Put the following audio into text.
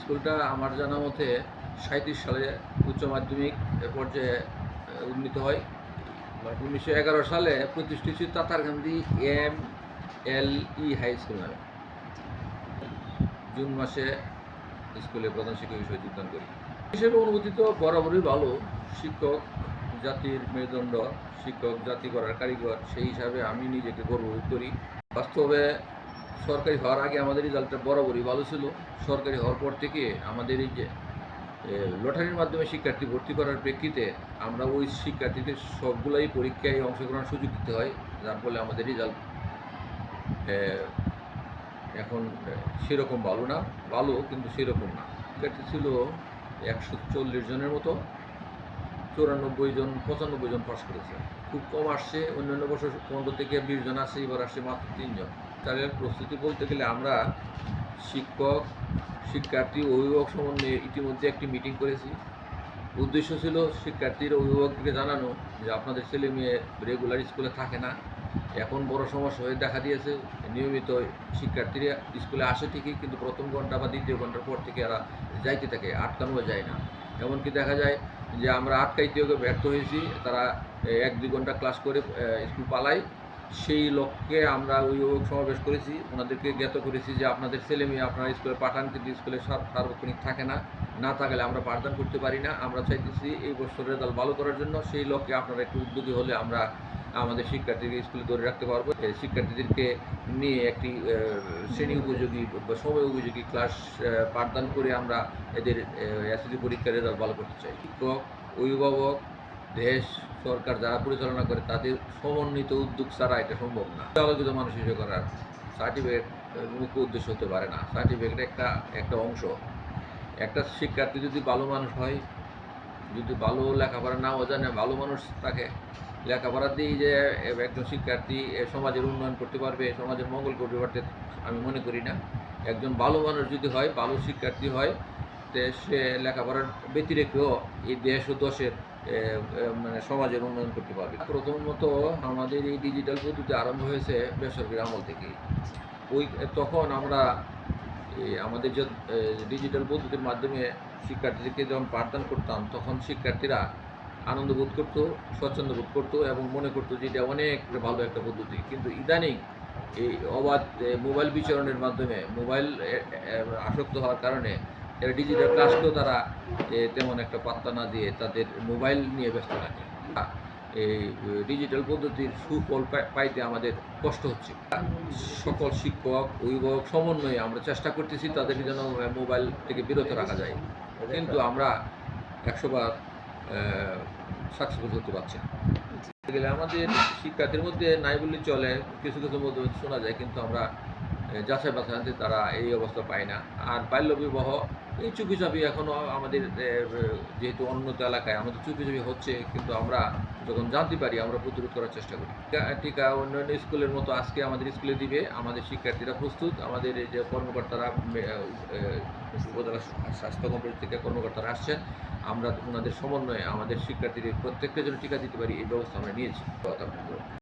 স্কুলটা আমার জানা মতে সাঁত্রিশ সালে উচ্চ মাধ্যমিক পর্যায়ে উন্নীত হয়। উনিশশো এগারো সালে প্রতিষ্ঠিত ছিল Tatar Gandhi M L E high school নামে। জুন মাসে স্কুলে প্রধান শিক্ষক হিসেবে যোগদান করি। হিসেবে অনুভূতি তো বরাবরই ভালো শিক্ষক জাতির মেরুদণ্ড, শিক্ষক জাতি করার কারিগর, সেই হিসাবে আমি নিজেকে গর্ববোধ করি। বাস্তবে সরকারি হওয়ার আগে আমাদের রেজাল্টটা বরাবরই ভালো ছিল। সরকারি হওয়ার পর থেকে আমাদের এই যে লটারির মাধ্যমে শিক্ষার্থী ভর্তি করার প্রেক্ষিতে আমরা ওই শিক্ষার্থীদের সবগুলাই পরীক্ষায় অংশগ্রহণের সুযোগ দিতে হয়। যার ফলে আমাদের রেজাল্ট এখন সেরকম ভালো না, ভালো কিন্তু সেরকম না। শিক্ষার্থী ছিল একশো চল্লিশ জনের মতো। চুরানব্বই জন, পঁচানব্বই জন পাস করেছে। খুব কম আসছে, অন্যান্য বছর পনেরো থেকে বিশ জন আসছে, এবার আসছে মাত্র তিনজন তাদের প্রস্তুতি বলতে গেলে আমরা শিক্ষক, শিক্ষার্থী, অভিভাবক সমন্বয়ে ইতিমধ্যে একটি মিটিং করেছি। উদ্দেশ্য ছিল শিক্ষার্থীর অভিভাবককে জানানো যে আপনাদের ছেলে মেয়ে রেগুলার স্কুলে থাকে না। এখন বড় সমস্যা হয়ে দেখা দিয়েছে, নিয়মিত শিক্ষার্থীরা স্কুলে আসে ঠিকই, কিন্তু প্রথম ঘণ্টা বা দ্বিতীয় ঘণ্টার পর থেকে এরা যাইতে থাকে আটকানো যায় না। এমনকি দেখা যায় যে আমরা আটকাইতেও ব্যর্থ হয়েছি। তারা এক দুই ঘণ্টা ক্লাস করে স্কুল পালাই। সেই লক্ষ্যে আমরা অভিভাবক সমাবেশ করেছি। ওনাদেরকে জ্ঞাত করেছি যে আপনাদের ছেলে মেয়ে আপনারা স্কুলে পাঠান, কিন্তু স্কুলে সার- সার্বক্ষণিক থাকে না। না থাকলে আমরা পাঠদান করতে পারি না। আমরা চাইতেছি এই বছর রেজাল্ট ভালো করার জন্য। সেই লক্ষ্যে আপনারা একটু উদ্যোগী হলে আমরা আমাদের শিক্ষার্থীদের স্কুলে ধরে রাখতে পারব। শিক্ষার্থীদেরকে নিয়ে একটি শ্রেণি উপযোগী বা সময় উপযোগী ক্লাস পাঠদান করে আমরা এদের এসএসসি পরীক্ষার রেজাল্ট ভালো করতে চাই। শিক্ষক, অভিভাবক, দেশ, সরকার যারা পরিচালনা করে তাদের সমন্বিত উদ্যোগ ছাড়া এটা সম্ভব না। আলোকিত মানুষ হিসেবে করার সার্টিফিকেট মুখ্য উদ্দেশ্য হতে পারে না। সার্টিফিকেট একটা একটা অংশ। একটা শিক্ষার্থী যদি ভালো মানুষ হয়, যদি ভালো লেখাপড়া নাও জানে, ভালো মানুষ থাকে লেখাপড়া দিয়ে যে একজন শিক্ষার্থী সমাজের উন্নয়ন করতে পারবে, সমাজের মঙ্গল করতে পারতে আমি মনে করি না। একজন ভালো মানুষ যদি হয়, ভালো শিক্ষার্থী হয়, তে সে লেখাপড়ার ব্যতিরেকেও এই দেশ ও দশের মানে সমাজের উন্নয়ন করতে পারবে। প্রথমত আমাদের এই ডিজিটাল পদ্ধতি আরম্ভ হয়েছে বেসরকারি আমল থেকে ওই, তখন আমরা আমাদের যে ডিজিটাল পদ্ধতির মাধ্যমে শিক্ষার্থীদেরকে যখন পাঠদান করতাম, তখন শিক্ষার্থীরা আনন্দ বোধ করতো, স্বচ্ছন্দ বোধ করতো এবং মনে করতো যে এটা অনেক ভালো একটা পদ্ধতি। কিন্তু ইদানিং এই অবাধ মোবাইল বিচরণের মাধ্যমে, মোবাইল আসক্ত হওয়ার কারণে এরা ডিজিটাল ক্লাসকেও তারা তেমন একটা পাত্তা না দিয়ে তাদের মোবাইল নিয়ে ব্যস্ত থাকে। এই ডিজিটাল পদ্ধতির সুফল পাইতে আমাদের কষ্ট হচ্ছে। সকল শিক্ষক, অভিভাবক সমন্বয়ে আমরা চেষ্টা করতেছি তাদেরকে যেন মোবাইল থেকে বিরত রাখা যায়। কিন্তু আমরা একশো বার সাকসেসফুল হতে পারছে গেলে আমাদের শিক্ষার্থীর মধ্যে নাই বললে চলে কিছু কিছু মধ্যে শোনা যায় কিন্তু আমরা যাচাই বাছাইতে তারা এই অবস্থা পায় না। আর বাল্যবিবাহ, এই চুপি চাপি এখনও আমাদের যেহেতু উন্নত এলাকায় আমাদের চুপি চুপি হচ্ছে, কিন্তু আমরা যখন জানতে পারি, আমরা প্রতিরোধ করার চেষ্টা করি। টিকা- অন্যান্য স্কুলের মতো আজকে আমাদের স্কুলে দিবে, আমাদের শিক্ষার্থীরা প্রস্তুত, আমাদের যে কর্মকর্তারা উপজেলা স্বাস্থ্য কমপ্লেক্স থেকে কর্মকর্তারা আসছেন, আমরা ওনাদের সমন্বয়ে আমাদের শিক্ষার্থীদের প্রত্যেকটা জন্য টিকা দিতে পারি, এই ব্যবস্থা আমরা নিয়েছি।